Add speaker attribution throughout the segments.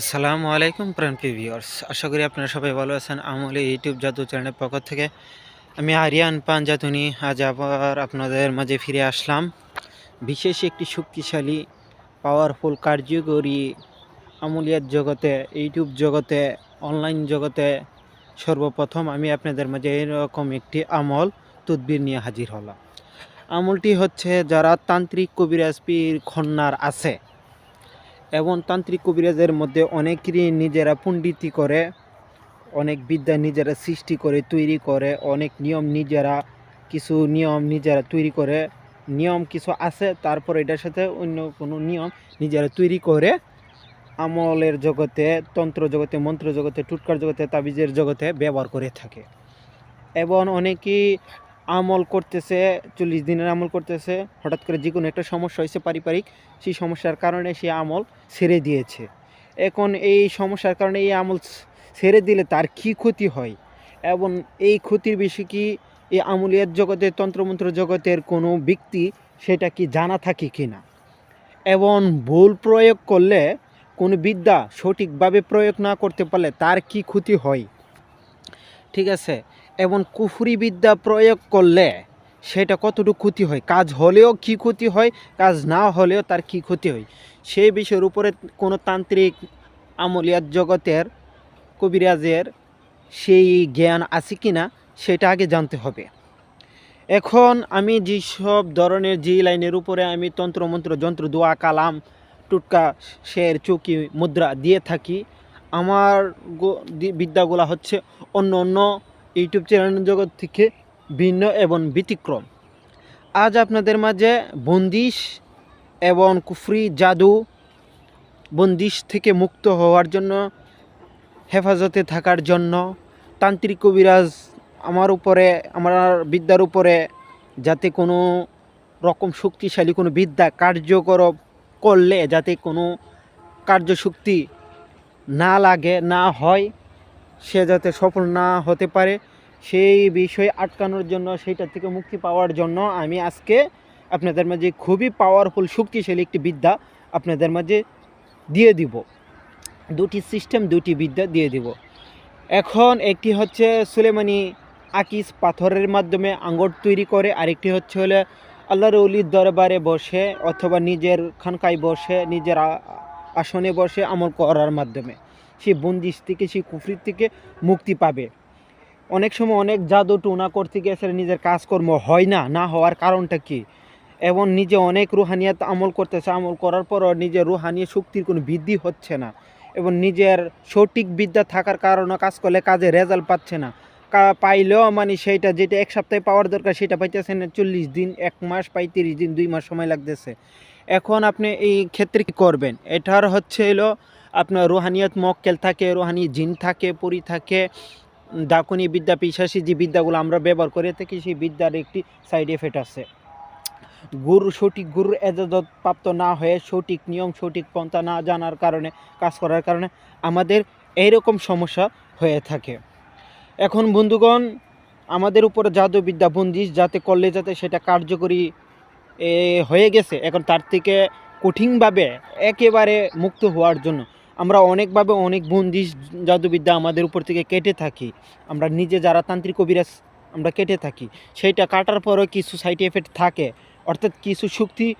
Speaker 1: আসসালামু আলাইকুম প্রাণ ভিউয়ার্স আশা করি আপনারা সবাই ভালো আছেন। আমলে ইউটিউব জাদু চ্যানেলের পক্ষ থেকে। আমি আরিয়ান পান জাতুনি আজ আবার আপনাদের মাঝে ফিরে আসলাম। বিশেষ একটি শক্তিশালী পাওয়ারফুল কার্যকরী আমলিয়াত জগতে, ইউটিউব জগতে অনলাইন জগতে সর্বপ্রথম আমি আপনাদের মাঝে এরকম একটি আমল, তদবির নিয়ে হাজির হলাম। আমলটি হচ্ছে, যারা তান্ত্রিক কবিরাজ পীর খন্নার আছে এবং তান্ত্রিক কবিরাজের মধ্যে অনেকেরই নিজেরা পণ্ডিতি করে, অনেক বিদ্যা নিজেরা সৃষ্টি করে, তৈরি করে, অনেক নিয়ম নিজেরা, কিছু নিয়ম নিজেরা তৈরি করে, নিয়ম কিছু আছে, তারপর এটার সাথে অন্য কোনো নিয়ম নিজেরা তৈরি করে, আমলের জগতে, তন্ত্র জগতে, মন্ত্র জগতে, টুটকার জগতে, তাবিজের জগতে ব্যবহার করে থাকে। এবং অনেকেই আমল করতেছে, চল্লিশ দিনের আমল করতেছে, হঠাৎ করে যে কোনো একটা সমস্যা হয়েছে পারিবারিক, সেই সমস্যার কারণে সে আমল ছেড়ে দিয়েছে। এখন এই সমস্যার কারণে এই আমল ছেড়ে দিলে তার কি ক্ষতি হয়? এবং এই ক্ষতির বেশি কি এই আমলিয়াত জগতে, তন্ত্রমন্ত্র জগতের কোনো ব্যক্তি সেটা কি জানা থাকে কি না? এবং ভুল প্রয়োগ করলে, কোনো বিদ্যা সঠিকভাবে প্রয়োগ না করতে পারলে তার কি ক্ষতি হয়? ঠিক আছে এবং কুফরি বিদ্যা প্রয়োগ করলে সেটা কতটুকু ক্ষতি হয়? কাজ হলেও কি ক্ষতি হয়? কাজ না হলেও তার কি ক্ষতি হয়? সেই বিষয়ের উপরে কোনো তান্ত্রিক আমলিয়াত জগতের কবিরাজের সেই জ্ঞান আছে কি না সেটা আগে জানতে হবে। এখন আমি যেসব ধরনের যে লাইনের উপরে আমি তন্ত্রমন্ত্র যন্ত্র, দোয়া, কালাম, টুটকা, শের, চৌকি, মুদ্রা দিয়ে থাকি, আমার বিদ্যাগুলা হচ্ছে অন্য অন্য ইউটিউব চ্যানেল জগৎ থেকে ভিন্ন এবং ব্যতিক্রম। আজ আপনাদের মাঝে বন্দিশ এবং কুফরি, জাদু বন্দিশ থেকে মুক্ত হওয়ার জন্য, হেফাজতে থাকার জন্য তান্ত্রিক কবিরাজ আমার উপরে, আমার বিদ্যার উপরে যাতে কোনো রকম শক্তিশালী, কোনো বিদ্যা কার্যকর করলে যাতে কোনো কার্যশক্তি না লাগে, না হয়। সে যাতে সফল না হতে পারে, সেই বিষয়ে আটকানোর জন্য সেইটা থেকে মুক্তি পাওয়ার জন্য আমি আজকে আপনাদের মাঝে খুবই পাওয়ারফুল শক্তিশালী একটি বিদ্যা আপনাদের মাঝে দিয়ে দিব। দুটি সিস্টেম দুটি বিদ্যা দিয়ে দিব। এখন একটি হচ্ছে সুলেমানি আকিস পাথরের মাধ্যমে আঙ্গর তৈরি করে, আরেকটি হচ্ছে হলে আল্লাহর উলির দরবারে বসে অথবা নিজের খানকায় বসে, নিজের আসনে বসে আমল করার মাধ্যমে। সে বন্দিশ থেকে সেই কুফরির থেকে মুক্তি পাবে। অনেক সময় অনেক জাদু টুনা করতে গেছে নিজের কাজকর্ম হয় না না হওয়ার কারণটা কি? এবং নিজে অনেক রুহানিয়াত আমল করতেছে, আমল করার পরও নিজের রুহানিয়া শক্তির কোনো বৃদ্ধি হচ্ছে না। এবং নিজের সঠিক বিদ্যা থাকার কারণে কাজ করলে কাজে রেজাল্ট পাচ্ছে না। পাইলেও মানে সেইটা যেটা এক সপ্তাহে পাওয়ার দরকার, সেটা পাইতেছে না চল্লিশ দিন, এক মাস পঁয়ত্রিশ দিন, দুই মাস সময় লাগতেছে। এখন আপনি এই ক্ষেত্রে কী করবেন? এটার হচ্ছে এলো আপনার রুহানিয়ত মক্কেল থাকে, রুহানি জিন থাকে, পরি থাকে, ডাকুনি বিদ্যা পিসাসী যে বিদ্যাগুলো আমরা ব্যবহার করে থাকি, সেই বিদ্যার একটি সাইড এফেক্ট আছে। গুরু সঠিক, গুরুর এজাজত প্রাপ্ত না হয়ে সঠিক নিয়ম, সঠিক পন্থা না জানার কারণে, কাজ করার কারণে আমাদের এইরকম সমস্যা হয়ে থাকে। এখন বন্ধুগণ, আমাদের উপরে জাদুবিদ্যা বন্দিশ যাতে করলে যাতে সেটা কার্যকরী হয়ে গেছে, এখন তার থেকে কঠিনভাবে একেবারে মুক্ত হওয়ার জন্য আমরা অনেকভাবে অনেক বন্দিশ জাদুবিদ্যা আমাদের উপর থেকে কেটে থাকি। আমরা নিজে যারা তান্ত্রিক কবিরাজ আমরা কেটে থাকি। সেইটা কাটার পরেও কিছু সাইড এফেক্ট থাকে। অর্থাৎ কিছু শক্তি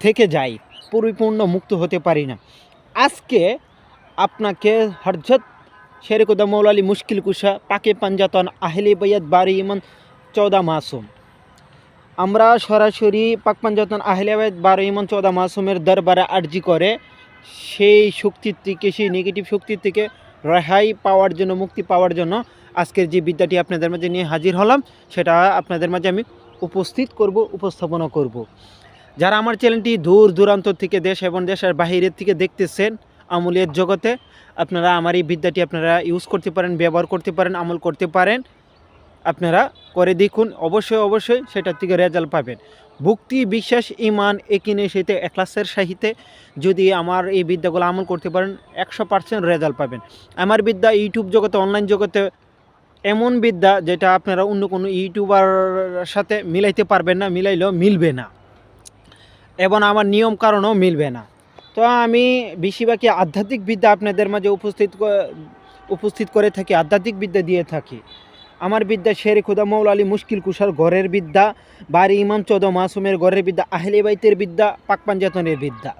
Speaker 1: থেকে যায়। পরিপূর্ণ মুক্ত হতে পারি না। আজকে আপনাকে হরজত শেরেকুদা মৌলালি মুশকিল কুশা, পাকে পাঞ্জাতন, আহলে বৈয়াদ বারি ইমান চৌদা মাসুম। আমরা সরাসরি পাক পাঞ্জাতন, আহলে বৈয়াদ বারো ইমান চৌদা মাসুমের দরবারে আর্জি করে সেই শক্তির থেকে, সেই নেগেটিভ শক্তির থেকে রেহাই পাওয়ার জন্য, মুক্তি পাওয়ার জন্য আজকের যে বিদ্যাটি আপনাদের মাঝে নিয়ে হাজির হলাম, সেটা আপনাদের মাঝে আমি উপস্থিত করব উপস্থাপনা করব। যারা আমার চ্যানেলটি দূর দূরান্ত থেকে দেশ এবং দেশের বাহিরের থেকে দেখতেছেন আমলের জগতে, আপনারা আমার এই বিদ্যাটি আপনারা ইউজ করতে পারেন, ব্যবহার করতে পারেন, আমল করতে পারেন। আপনারা করে দেখুন, অবশ্যই অবশ্যই সেটার থেকে রেজাল্ট পাবেন। ভক্তি, বিশ্বাস ইমান একিনে সেতে এক্লাসের সাহিতে যদি আমার এই বিদ্যাগুলো আমল করতে পারেন, একশো পার্সেন্ট রেজাল্ট পাবেন। আমার বিদ্যা ইউটিউব জগতে, অনলাইন জগতে এমন বিদ্যা যেটা আপনারা অন্য কোনো ইউটিউবার সাথে মিলাইতে পারবেন না, মিলাইলেও মিলবে না। এবং আমার নিয়ম কারণও মিলবে না। তো আমি বেশিরভাগই আধ্যাত্মিক বিদ্যা আপনাদের মাঝে উপস্থিত উপস্থিত করে থাকি, আধ্যাত্মিক বিদ্যা দিয়ে থাকি। আমার বিদ্যা শের খুদা মৌল আলী মুশকিল কুষার ঘরের বিদ্যা, বাড়ি ইমাম চৌদ মাসুমের ঘরের বিদ্যা, আহলে বাইতের বিদ্যা, পাক পাঞ্জাতনের বিদ্যা।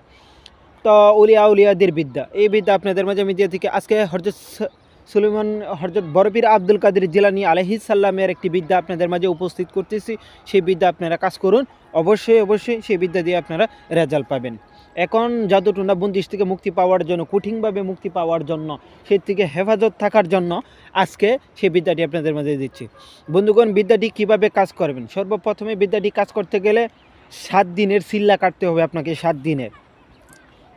Speaker 1: তো উলিয়া উলিয়াদের বিদ্যা। এই বিদ্যা আপনাদের মাঝে আমি দিয়ে থাকি। আজকে হরজত সুলেমান, হরজত বরবির আব্দুল কাদের জিলানি আলহি সাল্লামের একটি বিদ্যা আপনাদের মাঝে উপস্থিত করতেছি। সেই বিদ্যা আপনারা কাজ করুন। অবশ্যই অবশ্যই সেই বিদ্যা দিয়ে আপনারা রেজাল্ট পাবেন। এখন জাদুটুনা বন্দিশ থেকে মুক্তি পাওয়ার জন্য, কঠিনভাবে মুক্তি পাওয়ার জন্য সেই থেকে হেফাজত থাকার জন্য আজকে সেই বিদ্যাটি আপনাদের মাঝে দিচ্ছি। বন্ধুগণ, বিদ্যাটি কীভাবে কাজ করবেন? সর্বপ্রথমে বিদ্যাটি কাজ করতে গেলে সাত দিনের সিল্লা কাটতে হবে আপনাকে, সাত দিনের।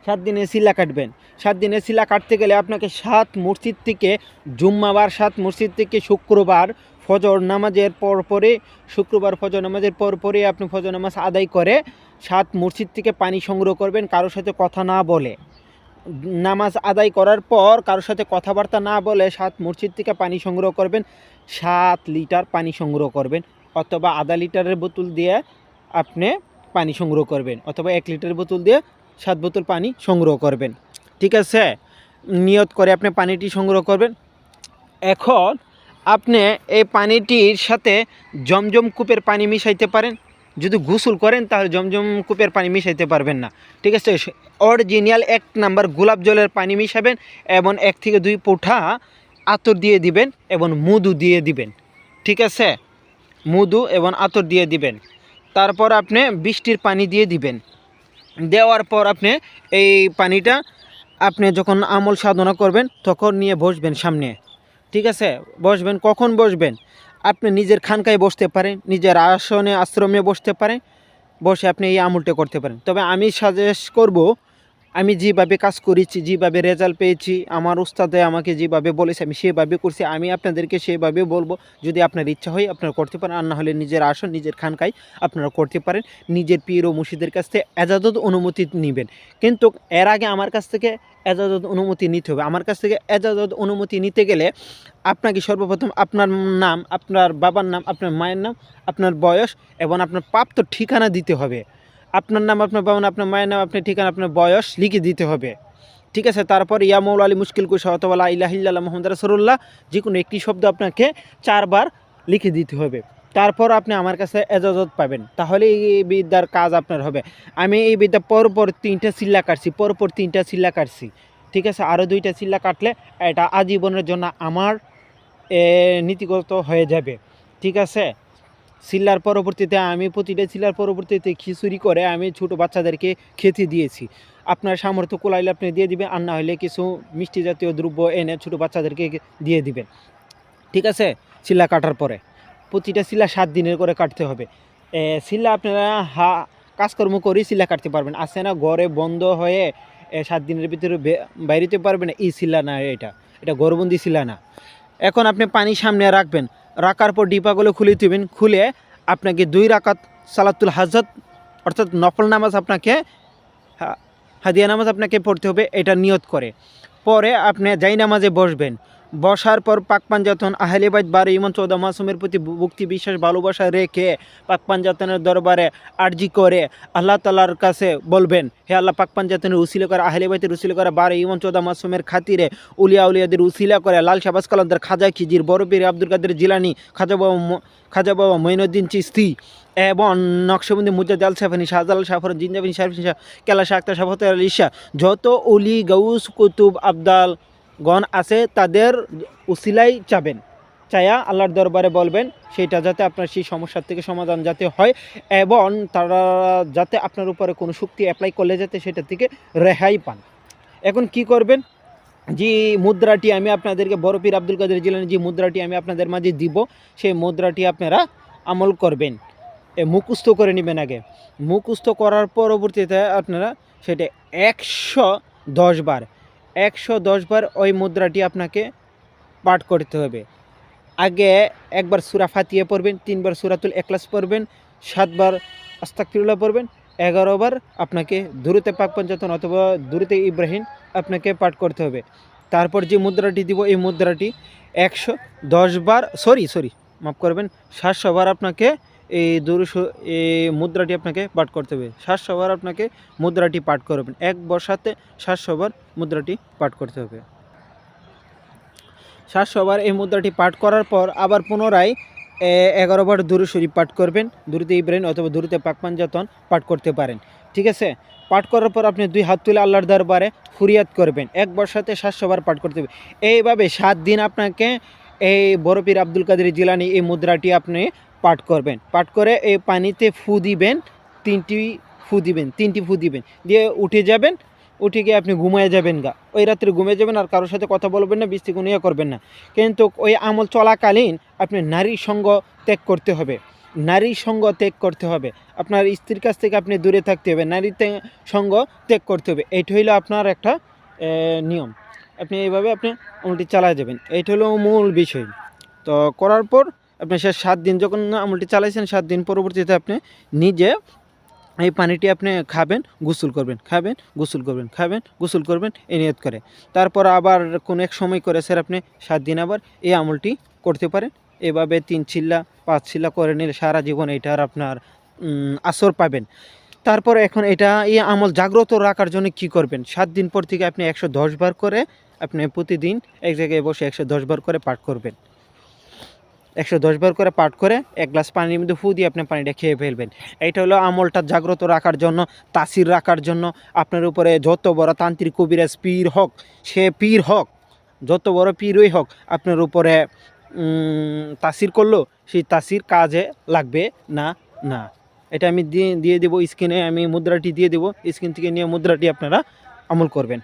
Speaker 1: সাত দিনের সিল্লা কাটবেন। সাত দিনের শিলা কাটতে গেলে আপনাকে সাত মসজিদ থেকে জুম্মাবার, সাত মসজিদ থেকে শুক্রবার ফজর নামাজের পর পরে, শুক্রবার ফজর নামাজের পর পরে আপনি ফজর নামাজ আদায় করে সাত মসজিদ থেকে পানি সংগ্রহ করবেন, কারোর সাথে কথা না বলে। নামাজ আদায় করার পর কারোর সাথে কথাবার্তা না বলে সাত মসজিদ থেকে পানি সংগ্রহ করবেন, সাত লিটার পানি সংগ্রহ করবেন, অথবা আধা লিটারের বোতল দিয়ে আপনি পানি সংগ্রহ করবেন, অথবা এক লিটার বোতল দিয়ে সাত বোতল পানি সংগ্রহ করবেন। ঠিক আছে? নিয়ত করে আপনি পানিটি সংগ্রহ করবেন। এখন আপনি এই পানিটির সাথে জমজম কূপের পানি মিশাইতে পারেন। যদি গোসল করেন, তাহলে জমজম কূপের পানি মিশাইতে পারবেন না। ঠিক আছে? অরিজিনাল এক নাম্বার গোলাপ জলের পানি মিশাবেন এবং এক থেকে দুই পোঠা আতর দিয়ে দিবেন এবং মধু দিয়ে দিবেন। ঠিক আছে? মধু এবং আতর দিয়ে দিবেন। তারপর আপনি বৃষ্টির পানি দিয়ে দিবেন। দেওয়ার পর আপনি এই পানিটা আপনি যখন আমল সাধনা করবেন, তখন নিয়ে বসবেন সামনে। ঠিক আছে? বসবেন? কখন বসবেন? আপনি নিজের খানকায় বসতে পারেন, নিজের আসনে, আশ্রমে বসতে পারেন, বসে আপনি এই আমলটা করতে পারেন। তবে আমি সাজেস্ট করব আমি যেভাবে কাজ করেছি, যেভাবে রেজাল্ট পেয়েছি, আমার উস্তাদে আমাকে যেভাবে বলেছে, আমি সেভাবে করছি, আমি আপনাদেরকে সেভাবে বলব, যদি আপনার ইচ্ছা হয় আপনারা করতে পারেন, আর না হলে নিজের আসন, নিজের খানকায় আপনারা করতে পারেন, নিজের পীর ও মুর্শিদের কাছ থেকে এজাজত অনুমতি নেবেন। কিন্তু এর আগে আমার কাছ থেকে এজাজত অনুমতি নিতে হবে। আমার কাছ থেকে এজাজত অনুমতি নিতে গেলে আপনাকে সর্বপ্রথম আপনার নাম, আপনার বাবার নাম, আপনার মায়ের নাম, আপনার বয়স এবং আপনার প্রাপ্ত ঠিকানা দিতে হবে। আপনার নাম, আপনার বাবা আপনার মায়ের নাম, আপনার ঠিকানা, আপনার বয়স লিখে দিতে হবে। ঠিক আছে? তারপর ইয়া মৌল আলী মুশকিল কুশা অথবা ইলাহিল্লা মোহাম্মদ রসরুল্লাহ যে কোনো একটি শব্দ আপনাকে চারবার লিখে দিতে হবে। তারপর আপনি আমার কাছে এজাজত পাবেন। তাহলে এই বিদ্যার কাজ আপনার হবে। আমি এই বিদ্যা পরপর তিনটা চিল্লা কাটছি, পরপর তিনটা চিল্লা কাটছি। ঠিক আছে? আরও দুইটা চিল্লা কাটলে এটা আজীবনের জন্য আমার নীতিগত হয়ে যাবে। ঠিক আছে? সিল্লার পরবর্তীতে, আমি প্রতিটা সিল্লার পরবর্তীতে খিচুড়ি করে আমি ছোটো বাচ্চাদেরকে খেতে দিয়েছি। আপনার সামর্থ্য কোলাইলে আপনি দিয়ে দিবেন, আর না হলে কিছু মিষ্টি জাতীয় দ্রব্য এনে ছোটো বাচ্চাদেরকে দিয়ে দিবেন। ঠিক আছে? সিল্লা কাটার পরে। প্রতিটা সিল্লা সাত দিনের করে কাটতে হবে। সিল্লা আপনারা হা, কাজকর্ম করেই সিল্লা কাটতে পারবেন। আছে না, ঘরে বন্ধ হয়ে সাত দিনের ভিতরে বাইরেতে পারবেন এই সিল্লা না, এটা। এটা গরবন্দি সিল্লা না। এখন আপনি পানি সামনে রাখবেন। রাখার পর ডিপাগুলো খুলে দিবেন, খুলে আপনাকে দুই রাকাত সালাতুল হাজত অর্থাৎ নফল নামাজ আপনাকে হাদিয়া নামাজ আপনাকে পড়তে হবে, এটা নিয়ত করে। পরে আপনি যাই নামাজে বসবেন বসার পর পাক পাঞ্জাতন আহলেবাদ বারো ইমন চৌদা মাসুমের প্রতি ভক্তি বিশ্বাস, ভালোবাসা রেখে পাক পাঞ্জাতনের দরবারে আর্জি করে আল্লাহ তালার কাছে বলবেন, হে আল্লাহ পাক পাঞ্জাতনের উসিলে করে, আহলেবাইতের উসিলে করে বারো ইমন চৌদা মাসুমের খাতিরে উলিয়া উলিয়াদের উসিলা করে লাল শাবাস কালান্দার খাজা খিজির, বড় পীর আব্দুল কাদের জিলানি, খাজা বাবা খাজা বাবা মঈনুদ্দিন চিস্তি এবং নকশবন্দি মুজাদ আল সাফানি শাহজাল সাফর জিন্দাবিন শারফিন শাহ কেলাশা আক্তার সাফত আল যত উলি গৌস কুতুব, আবদাল গণ আছে, তাদের উসিলাই চাবেন চায়া আল্লাহর দরবারে বলবেন, সেটা যাতে আপনার সেই সমস্যার থেকে সমাধান যাতে হয়, এবং তারা যাতে আপনার উপরে কোনো শক্তি অ্যাপ্লাই করলে যাতে সেটা থেকে রেহাই পান। এখন কি করবেন? যে মুদ্রাটি আমি আপনাদেরকে বরফির আব্দুল কাদের জিলানি যে মুদ্রাটি আমি আপনাদের মাঝে দিব, সেই মুদ্রাটি আপনারা আমল করবেন। এ মুখস্থ করে নেবেন আগে। মুখস্থ করার পরবর্তীতে আপনারা সেটা একশো দশ বার একশো দশ বার ওই মুদ্রাটি আপনাকে পাঠ করতে হবে। আগে একবার সুরা ফাতিয়ে পড়বেন, তিনবার সুরাতুল এক্লাস পড়বেন, সাতবার আস্তাকফিরুল্লাহ পড়বেন, এগারোবার আপনাকে দূরতে পাক পঞ্চাতন অথবা দূরতে ইব্রাহিম আপনাকে পাঠ করতে হবে। তারপর যে মুদ্রাটি দিব, এই মুদ্রাটি একশো দশ বার, সরি সরি, মাফ করবেন, সাতশো বার আপনাকে এই দুরুশ এই মুদ্রাটি আপনাকে পাঠ করতে হবে। সাতশোবার আপনাকে মুদ্রাটি পাঠ করবেন। এক বর্ষাতে সাতশোবার মুদ্রাটি পাঠ করতে হবে। সাতশোবার এই মুদ্রাটি পাঠ করার পর আবার পুনরায় এগারো বার দুরু পাঠ করবেন। দুরুতে ইব্রাহিম অথবা দুরুতে পাকপাঞ্জাতন পাঠ করতে পারেন। ঠিক আছে? পাঠ করার পর আপনি দুই হাত তুলে আল্লাহর দরবারে ফুরিয়াদ করবেন। এক বর্ষাতে সাতশোবার পাঠ করতে হবে। এইভাবে সাত দিন আপনাকে এই বরফির আব্দুল কাদের জিলানি এই মুদ্রাটি আপনি পাঠ করবেন। পাঠ করে এই পানিতে ফু দিবেন, তিনটি ফু দিবেন, তিনটি ফু দিবেন। দিয়ে উঠে যাবেন, উঠে গিয়ে আপনি ঘুমিয়ে যাবেন গা। ওই রাত্রে ঘুমিয়ে যাবেন আর কারোর সাথে কথা বলবেন না বৃষ্টি গুনিয়া করবেন না। কিন্তু ওই আমল চলাকালীন আপনি নারী সঙ্গ ত্যাগ করতে হবে। নারী সঙ্গ ত্যাগ করতে হবে। আপনার স্ত্রীর কাছ থেকে আপনি দূরে থাকতে হবে। নারী সঙ্গ ত্যাগ করতে হবে। এইটা হইল আপনার একটা নিয়ম। আপনি এইভাবে আপনি আমলটি চালায় যাবেন। এইটা হলো মূল বিষয়। তো করার পর আপনি সে সাত দিন যখন আমলটি চালাইছেন, সাত দিন পরবর্তীতে আপনি নিজে এই পানিটি আপনি খাবেন, গোসল করবেন, খাবেন, গোসল করবেন, খাবেন, গোসল করবেন, এ নিয়ত করে। তারপর আবার কোনো এক সময় করে স্যার আপনি সাত দিন আবার এই আমলটি করতে পারেন। এভাবে তিন চিল্লা পাঁচ চিল্লা করে নিলে সারা জীবন এটার আপনার আসর পাবেন। তারপর এখন এটা এই আমল জাগ্রত রাখার জন্য কি করবেন? সাত দিন পর থেকে আপনি একশো দশ বার করে আপনি প্রতিদিন এক জায়গায় বসে একশো দশ বার করে পাঠ করবেন। একশো দশ বার করে পাঠ করে এক গ্লাস পানির মধ্যে ফু দিয়ে আপনি পানিটা খেয়ে ফেলবেন। এইটা হলো আমলটা জাগ্রত রাখার জন্য, তাসির রাখার জন্য। আপনার উপরে যত বড় তান্ত্রিক কবিরাজ পীর হোক, সে পীর হোক, যত বড় পীরই হোক, আপনার উপরে তাসির করল, সেই তাসির কাজে লাগবে না না। এটা আমি দিয়ে দিয়ে দেবো স্ক্রিনে, আমি মুদ্রাটি দিয়ে দেবো। স্ক্রিন থেকে নিয়ে মুদ্রাটি আপনারা আমল করবেন।